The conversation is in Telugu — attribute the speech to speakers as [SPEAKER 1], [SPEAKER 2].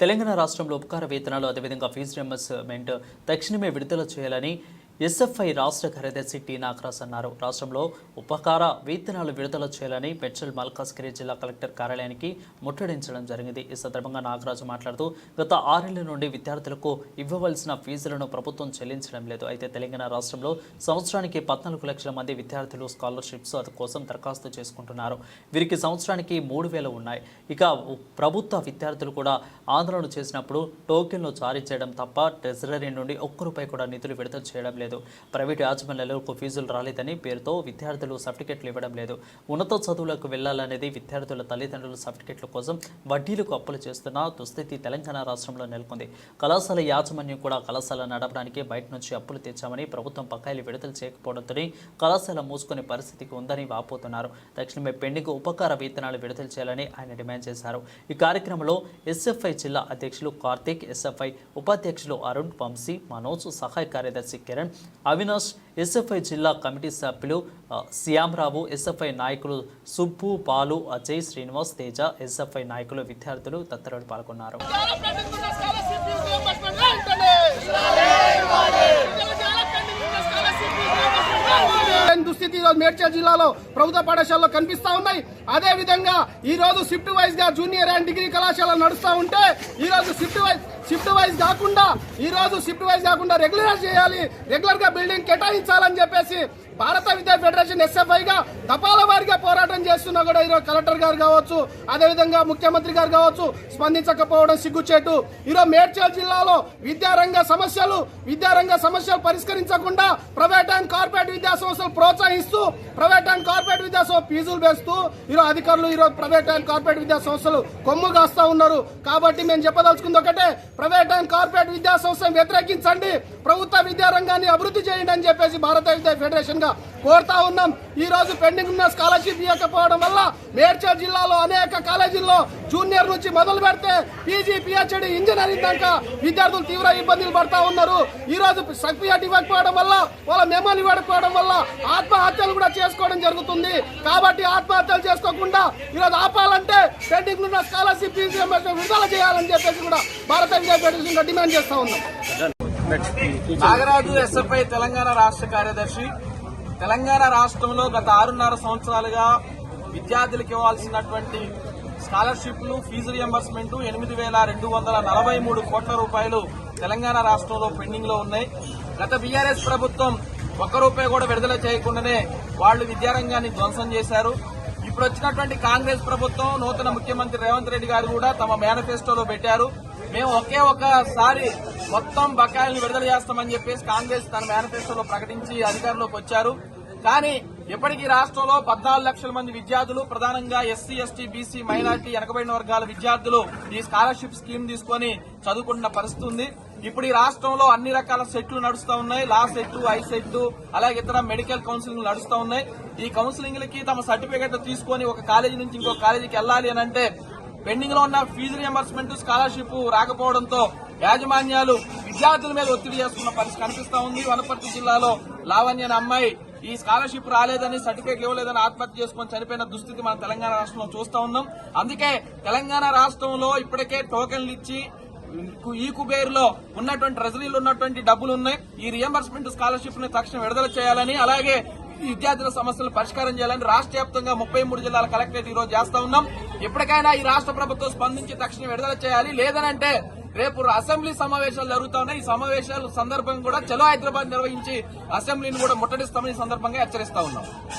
[SPEAKER 1] తెలంగాణ రాష్ట్రంలో ఉపకార వేతనాలు అదేవిధంగా ఫీజు రియంబర్స్మెంట్ తక్షణమే విడుదల చేయాలని ఎస్ఎఫ్ఐ రాష్ట్ర కార్యదర్శి టీ నాగరాజ్ అన్నారు. రాష్ట్రంలో ఉపకార వేతనాలు విడుదల చేయాలని పెట్రోల్ మల్కాజ్గిరి జిల్లా కలెక్టర్ కార్యాలయానికి ముట్టడించడం జరిగింది. ఈ సందర్భంగా నాగరాజు మాట్లాడుతూ గత ఆరేళ్ళ నుండి విద్యార్థులకు ఇవ్వవలసిన ఫీజులను ప్రభుత్వం చెల్లించడం లేదు. అయితే తెలంగాణ రాష్ట్రంలో సంవత్సరానికి పద్నాలుగు లక్షల మంది విద్యార్థులు స్కాలర్షిప్స్ కోసం దరఖాస్తు చేసుకుంటున్నారు. వీరికి సంవత్సరానికి మూడు వేలు ఉన్నాయి. ఇక ప్రభుత్వ విద్యార్థులు కూడా ఆందోళన చేసినప్పుడు టోకెన్లు జారీ చేయడం తప్ప ట్రెజరీ నుండి ఒక్క రూపాయి కూడా నిధులు విడుదల చేయడం లేదు. ప్రైవేటు యాజమాన్యాలకు ఫీజులు రాలేదని పేరుతో విద్యార్థులు సర్టిఫికెట్లు ఇవ్వడం లేదు. ఉన్నత చదువులకు వెళ్ళాలనేది విద్యార్థుల తల్లిదండ్రుల సర్టిఫికెట్ల కోసం వడ్డీలకు అప్పులు చేస్తున్న దుస్థితి తెలంగాణ రాష్ట్రంలో నెలకొంది. కళాశాల యాజమాన్యం కూడా కళాశాల నడపడానికి బయట నుంచి అప్పులు తెచ్చామని ప్రభుత్వం బకాయిలు విడుదల చేయకపోవడంతో కళాశాల మూసుకునే పరిస్థితికి ఉందని వాపోతున్నారు. తక్షణమే పెండింగ్ ఉపకార వేతనాలు విడుదల చేయాలని ఆయన డిమాండ్ చేశారు. ఈ కార్యక్రమంలో ఎస్ఎఫ్ఐ జిల్లా అధ్యక్షులు కార్తీక్ ఎస్ఎఫ్ఐ ఉపాధ్యక్షులు అరుణ్ వంశీ మనోజ్ సహాయ కార్యదర్శి కిరణ్ అవినాష్ ఎస్ఎఫ్ఐ జిల్లా కమిటీ సభ్యులు శ్యామరావు ఎస్ఎఫ్ఐ నాయకులు సుబ్బు బాలు అజయ్ శ్రీనివాస్ తేజ ఎస్ఎఫ్ఐ నాయకులు విద్యార్థులు తదితరులు పాల్గొన్నారు
[SPEAKER 2] లేని దుస్థితి ఈరోజు మేడ్చల్ జిల్లాలో ప్రభుత్వ పాఠశాలలో కనిపిస్తా ఉన్నాయి. అదే విధంగా ఈ రోజు షిఫ్ట్ వైజ్గా జూనియర్ అండ్ డిగ్రీ కళాశాల నడుస్తూ ఉంటే ఈ రోజు షిఫ్ట్ వైజ్ షిఫ్ట్ వైజ్ కాకుండా ఈ రోజు షిఫ్ట్ వైజ్ కాకుండా రెగ్యులర్ చేయాలి. రెగ్యులర్గా బిల్డింగ్ కేటాయించాలని చెప్పేసి భారత విద్యా ఫెడరేషన్ ఎస్ఎఫ్ఐగా తపాల వారిగా పోరాటం చేస్తున్నా కూడా ఈరోజు కలెక్టర్ గారు కావచ్చు అదేవిధంగా ముఖ్యమంత్రి గారు కావచ్చు స్పందించకపోవడం సిగ్గుచేటు. ఈరోజు మేడ్చల్ జిల్లాలో విద్యారంగ సమస్యలు విద్యారంగ సమస్యలు పరిష్కరించకుండా ప్రైవేట్ అండ్ కార్పొరేట్ విద్యా సంస్థలు ప్రోత్సహిస్తూ ప్రైవేట్ అండ్ కార్పొరేట్ విద్యా సంస్థ ఫీజులు వేస్తూ ఈరోజు అధికారులు ఈరోజు ప్రైవేట్ అండ్ కార్పొరేట్ విద్యా సంస్థలు కొమ్ము కాస్తా ఉన్నారు. కాబట్టి మేము చెప్పదలుచుకుంది ఒకటే ప్రైవేట్ అండ్ కార్పొరేట్ విద్యా సంస్థను వ్యతిరేకించండి ప్రభుత్వ విద్యా రంగాన్ని అభివృద్ధి చేయండి అని చెప్పేసి భారత విద్యా ఫెడరేషన్ గా కోరుతా ఉన్నాం. ఈ రోజు పెండింగ్ ఉన్న స్కాలర్షిప్ ఇవ్వకపోవడం వల్ల మేడ్చల్ జిల్లాలో అనేక కాలేజీల్లో జూనియర్ నుంచి మొదలు పెడితే పీజీ పిహెచ్డి ఇంజనీరింగ్ దాకా విద్యార్థులు తీవ్ర ఇబ్బందులు పడతా ఉన్నారు. ఈ రోజు సర్టిఫికేట్ ఇవ్వకపోవడం వల్ల వాళ్ళ మెమోలు ఇవ్వకపోవడం వల్ల ఆత్మహత్యలు కూడా చేసుకోవడం జరుగుతుంది. కాబట్టి ఆత్మహత్యలు చేసుకోకుండా ఈరోజు ఆపాలంటే పెండింగ్ ఉన్న స్కాలర్షిప్ ఫీజు విడుదల చేయాలని చెప్పేసి కూడా భారత విద్యా ఫెడరేషన్ డిమాండ్ చేస్తా ఉన్నాం.
[SPEAKER 3] నాగరాజు ఎస్ఎఫ్ఐ తెలంగాణ రాష్ట్ర కార్యదర్శి తెలంగాణ రాష్ట్రంలో గత ఆరున్నర సంవత్సరాలుగా విద్యార్థులకు ఇవ్వాల్సినటువంటి స్కాలర్షిప్లు ఫీజు రియంబర్స్మెంట్ ఎనిమిది వేల రెండు వందల నలభై మూడు కోట్ల రూపాయలు తెలంగాణ రాష్ట్రంలో పెండింగ్లో ఉన్నాయి. గత బీఆర్ఎస్ ప్రభుత్వం ఒక్క రూపాయి కూడా విడుదల చేయకుండానే వాళ్ళు విద్యారంగాన్ని ధ్వంసం చేశారు. ఇప్పుడు వచ్చినటువంటి కాంగ్రెస్ ప్రభుత్వం నూతన ముఖ్యమంత్రి రేవంత్ రెడ్డి గారు కూడా తమ మేనిఫెస్టోలో పెట్టారు. మేము ఒకే ఒక్కసారి మొత్తం బకాయిల్ని విడుదల చేస్తామని చెప్పేసి కాంగ్రెస్ తన మేనిఫెస్టోలో ప్రకటించి అధికారంలోకి వచ్చారు. కానీ ఇప్పటికీ రాష్ట్రంలో పద్నాలుగు లక్షల మంది విద్యార్థులు ప్రధానంగా ఎస్సీ ఎస్టీ బీసీ మైనార్టీ వెనకబడిన వర్గాల విద్యార్థులు ఈ స్కాలర్షిప్ స్కీమ్ తీసుకొని చదువుకుంటున్న పరిస్థితి ఉంది. ఇప్పుడు ఈ రాష్ట్రంలో అన్ని రకాల సెట్లు నడుస్తూ ఉన్నాయి. లా సెట్ ఐ సెట్ అలాగే ఇతర మెడికల్ కౌన్సిలింగ్ నడుస్తూ ఉన్నాయి. ఈ కౌన్సిలింగ్లకి తమ సర్టిఫికెట్ తీసుకొని ఒక కాలేజీ నుంచి ఇంకో కాలేజీకి వెళ్ళాలి అని అంటే పెండింగ్లో ఉన్న ఫీజు రియంబర్స్మెంట్ స్కాలర్షిప్ రాకపోవడంతో యాజమాన్యాలు విద్యార్థుల మీద ఒత్తిడి చేస్తున్న పరిస్థితి కనిపిస్తా ఉంది. వనపర్తి జిల్లాలో లావణ్య అనే అమ్మాయి ఈ స్కాలర్షిప్ రాలేదని సర్టిఫికేట్ ఇవ్వలేదని ఆత్మహత్య చేసుకొని చనిపోయిన దుస్థితి మనం తెలంగాణ రాష్ట్రంలో చూస్తా ఉన్నాం. అందుకే తెలంగాణ రాష్ట్రంలో ఇప్పటికే టోకెన్లు ఇచ్చి ఈ కుబేరులో ఉన్నటువంటి ట్రెజరీలో ఉన్నటువంటి డబ్బులు ఉన్నాయి. ఈ రియంబర్స్మెంట్ స్కాలర్షిప్ని తక్షణం విడుదల చేయాలని అలాగే ఈ విద్యార్థుల సమస్యలు పరిష్కారం చేయాలని రాష్ట్ర వ్యాప్తంగా ముప్పై మూడు జిల్లాల కలెక్టరేట్ ఈ రోజు చేస్తా ఉన్నాం. ఎప్పటికైనా ఈ రాష్ట్ర ప్రభుత్వం స్పందించి తక్షణం విడుదల చేయాలి. లేదనంటే రేపు అసెంబ్లీ సమావేశాలు జరుగుతున్నాయి. ఈ సమావేశాల సందర్భంగా కూడా చలో హైదరాబాద్ నిర్వహించి అసెంబ్లీని కూడా ముట్టడిస్తామని సందర్భంగా హెచ్చరిస్తా ఉన్నాం.